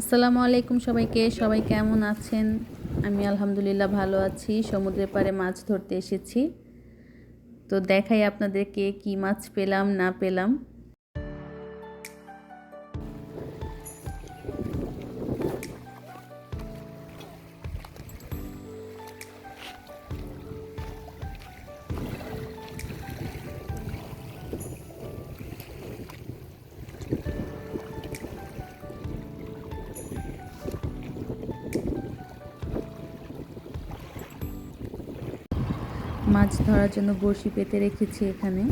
আসসালামু আলাইকুম সবাইকে। সবাই কেমন আছেন? আমি আলহামদুলিল্লাহ ভালো আছি। সমুদ্রের পাড়ে মাছ ধরতে এসেছি। তো দেখাই আপনাদেরকে কি মাছ পেলাম, না পেলাম। মাছ ধরার জন্য বড়শি পেতে রেখেছি এখানে।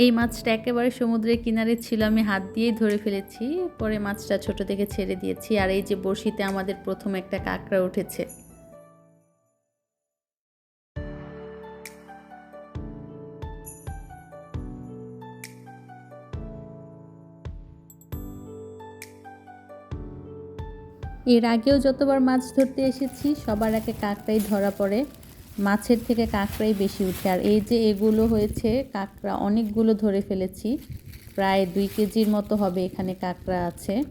এই মাছটা একেবারে সমুদ্রের কিনারে ছিল, আমি হাত দিয়েই ধরে ফেলেছি। পরে মাছটা ছোট থেকে ছেড়ে দিয়েছি, আর এই যে বড়শিতে আমাদের প্রথম একটা কাঁকড়া উঠেছে। এর আগেও যতবার মাছ ধরতে এসেছি, সবার আগে কাঁকড়াই ধরা পড়ে। মাছের থেকে কাঁকড়াই বেশি উঠে। আর এই যে এগুলো হয়েছে, কাঁকড়া অনেকগুলো ধরে ফেলেছি। প্রায় দুই কেজির মতো হবে এখানে কাঁকড়া আছে।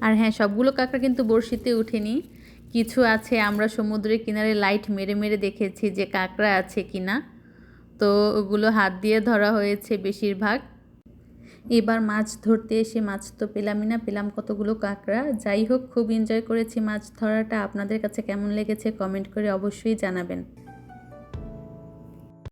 আর হ্যাঁ সবগুলো কাঁকড়া কিন্তু বড়শিতে উঠেনি। কিছু আছে আমরা সমুদ্রের কিনারে লাইট মেরে মেরে দেখেছি যে কাঁকড়া আছে কিনা। তো ওগুলো হাত দিয়ে ধরা হয়েছে বেশিরভাগ। এবার মাছ ধরতে এসে মাছ তো পেলামই না, পেলাম কতগুলো কাঁকড়া। যাই হোক, খুব এনজয় করেছি মাছ ধরাটা। আপনাদের কাছে কেমন লেগেছে কমেন্ট করে অবশ্যই জানাবেন।